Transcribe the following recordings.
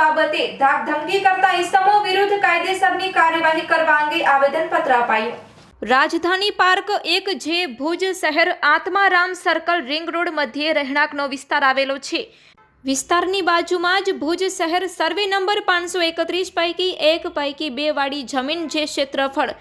બાબતે ધાકધમકી કરતા ઇસમો વિરુદ્ધ કાયદેસરની કાર્યવાહી કરવા અંગે આવેદનપત્ર અપાયું. રાજધાની પાર્ક એક જે ભુજ શહેર આત્મારામ સર્કલ રિંગ રોડ મધ્યે રહેણાંકનો વિસ્તાર આવેલો છે. વિસ્તારની બાજુમાં જ ભુજ શહેર સર્વે નંબર પાંચસો એકત્રીસ પૈકી એક પૈકી બે વાળી જમીન જે ક્ષેત્રફળ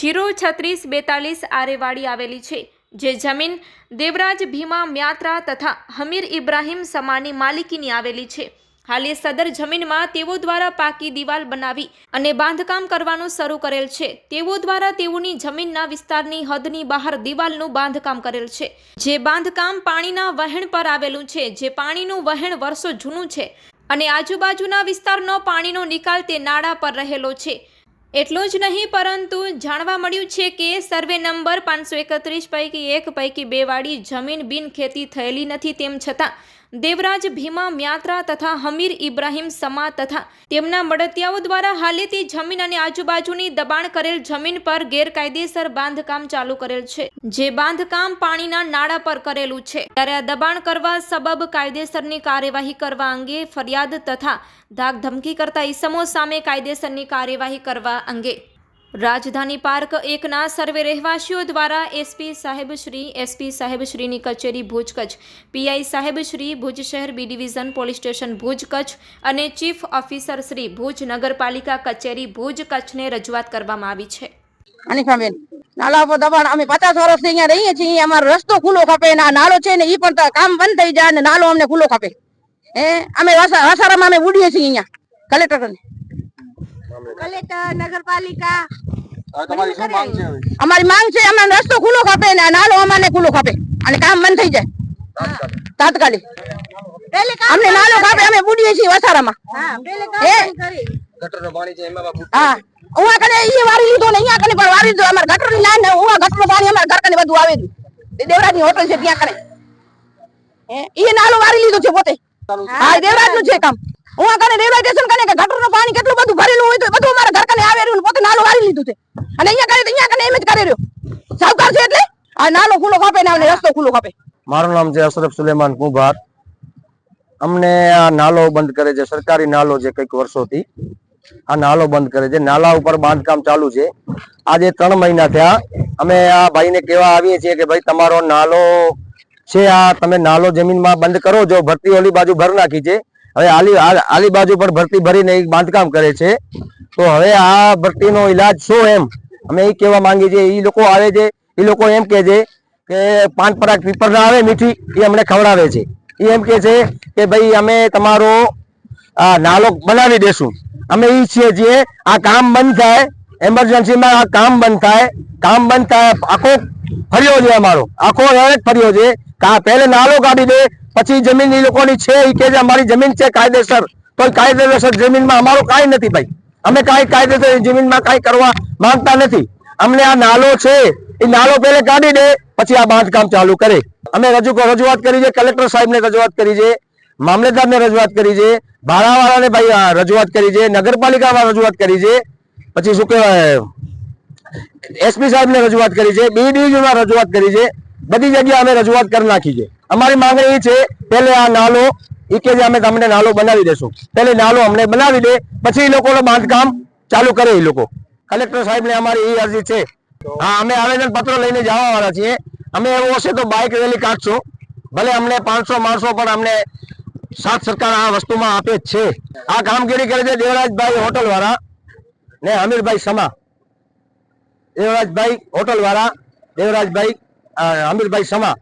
જીરો છત્રીસ બેતાલીસ આરેવાડી આવેલી છે. જે જમીન દેવરાજ ભીમા મ્યાત્રા તથા હમીર ઇબ્રાહિમ સમાની માલિકીની આવેલી છે. હાલ સદર જમીનમાં તેઓ દ્વારા પાકી દિવાલ બનાવી અને બાંધકામ કરવાનું શરૂ કરેલ છે. તેઓ દ્વારા તેઓની જમીનના વિસ્તારની હદની બહાર દિવાલનું બાંધકામ કરેલ છે. જે બાંધકામ પાણીના વહેણ પર આવેલું છે, જે પાણીનું વહેણ વર્ષો જૂનું છે અને આજુબાજુના વિસ્તારનો પાણીનો નિકાલ તે નાળા પર રહેલો છે. એટલું જ નહીં, પરંતુ જાણવા મળ્યું છે કે સર્વે નંબર પાંચસો એકત્રીસ પૈકી એક, પૈકી બે વાળી જમીન બિન ખેતી થયેલી નથી તેમ છતાં દેવરાજ, ભીમા, મ્યાત્રા તથા હમીર ઇબ્રાહીમ સમા તથા તેમના મળતિયાઓ દ્વારા હાલે જમીન અને આજુબાજુની દબાણ કરેલ જમીન પર ગેરકાયદેસર બાંધકામ ચાલુ કરેલ છે. જે બાંધકામ પાણીના નાળા પર કરેલું છે. ત્યારે આ દબાણ કરવા સબબ કાયદેસરની કાર્યવાહી કરવા અંગે ફરિયાદ તથા ધાક ધમકી કરતા ઈસમો સામે કાયદેસરની કાર્યવાહી કરવા અંગે રાજધાની પાર્ક એકના સર્વે રહેવાસીઓ દ્વારા એસપી સાહેબ શ્રી એસપી સાહેબ શ્રીની કચેરી ભુજ કચ્છ પીઆઈ સાહેબ શ્રી ભુજ શહેર B division police station Bhuj Kutch અને ચીફ ઓફિસર શ્રી ભુજ નગરપાલિકા કચેરી ભુજ કચ્છને રજૂઆત કરવામાં આવી છે. અનિફાબેન નાલા પર દબાણ. અમે પચાસ વર્ષથી અહીંયા રહીએ છીએ. અહીંયા અમારો રસ્તો ખુલ્લો ખપે ને આ નાલો છે ને એ પણ કામ બંધ થઈ જાય ને નાલો અમને ખુલ્લો ખપે. હે? અમે વસા- વસારામાં અમે ઉડીએ છીએ અહીંયા. કલેક્ટર કલેક્ટર નગરપાલિકા અમારી માંગ છે અમારો રસ્તો ખુલ્લો ખપે ને નાલો અમારે ખુલ્લો ખપે. અને કામ બંધ થઈ જાય. તાત્કાલિક. પેલે કામ અમને નાલો ખપે અમે બુડીએ છીએ વસારામાં. હા પેલે હે? કામ કરી. ગટરનું પાણી છે એમાં બાપુ હા. ઉવા કને ઈ વારી લીધો ને અહીંયા કને પણ વારી લીધો. અમાર ગટરની લાઈન ને ઉવા ગટર પાણી અમાર ઘર કને બધું આવે છે દેવરાજની હોટલ છે ત્યાં કને. હે? ઈ નાલો વારી લીધો છે પોતે. હા દેવરાજનું છે કામ. ઉવા કને રેલવે સ્ટેશન કને કે ગટરનું પાણી કેટલું બધું ભરેલું હોય તો બધું અમારા ઘર કને આવે રહ્યું ને પોતે નાલો વારી લીધું છે. અને અહીંયા કરે અહીંયા કને એમ જ કરી રહ્યો. સાવકાર છે એટલે? આ નાનો ખુલ્લો કાપે ને આને રસ્તો ખુલ્લો કાપે મારું નામ છે અશરફ સુલેમાન કુંભાર. અમને આ નાલો બંધ કરે છે, સરકારી નાલો છે કંઈક વર્ષોથી. આ નાલો બંધ કરે છે. નાલા ઉપર બાંધકામ ચાલુ છે. આજે ત્રણ મહિના થયા. અમે આ ભાઈને કહેવા આવીએ છીએ કે ભાઈ, તમારો નાલો છે આ, તમે નાલો જમીનમાં બંધ કરો. છો ભરતી ઓલી બાજુ ભર નાખી છે. હવે આલી આલી બાજુ પર ભરતી ભરીને બાંધકામ કરે છે. તો હવે આ ભરતીનો ઈલાજ શું એમ? અમે એ કહેવા માંગીએ છીએ એ લોકો આવે છે એ લોકો એમ કહે છે કે પાંચ પરાગ પીપર ના આવે, મીઠી એ અમને ખવડાવે છે. એ એમ કે છે કે ભાઈ અમે તમારો નાલો બનાવી દેશું. અમે એ છીએ આ કામ બંધ થાય એમરજન્સીમાં આ કામ બંધ થાય, કામ બંધ થાય, આખો ફર્યો છે અમારો. આખો એક ફર્યો છે પહેલે નાલો કાઢી દે, પછી જમીન એ લોકોની છે એ કે અમારી જમીન છે કાયદેસર. તો કાયદેસર જમીનમાં અમારો કાંઈ નથી ભાઈ. અમે કાંઈ કાયદેસર જમીનમાં કાંઈ કરવા માંગતા નથી. અમને આ નાલો છે, એ નાલો પહેલે કાઢી દે, પછી આ બાંધકામ ચાલુ કરે. અમે રજૂ રજૂઆત કરી છે, કલેક્ટર સાહેબને રજૂઆત કરી છે મામલેદારને રજૂઆત કરી છે, ભાડાવાળાને ભાઈ રજૂઆત કરી છે, નગરપાલિકામાં રજૂઆત કરી છે, પછી શું કહેવાય એસપી સાહેબને રજૂઆત કરી છે, બી ડિવિઝનમાં રજૂઆત કરી છે, બધી જગ્યાએ અમે રજૂઆત કરી નાખી છે. અમારી માંગણી એ છે, પહેલે આ નાલો એ કે અમે તમને નાલો બનાવી દેશું. પહેલે નાલો અમને બનાવી દે, પછી એ લોકોનું બાંધકામ ચાલુ કરે એ લોકો. કલેક્ટર સાહેબને અમારી એ અરજી છે. હા, અમે આવેદન પત્ર લઈને જવાવાળા છીએ. અમે એવું હશે તો બાઇક રેલી કાઢશું. ભલે અમને પાંચસો માણસો પણ અમને સાથ સરકાર આ વસ્તુમાં આપે જ છે. આ કામગીરી કરે છે દેવરાજભાઈ હોટલ વાળા ને અમીરભાઈ સમા. દેવરાજભાઈ હોટલ વાળા દેવરાજભાઈ અમીરભાઈ સમા.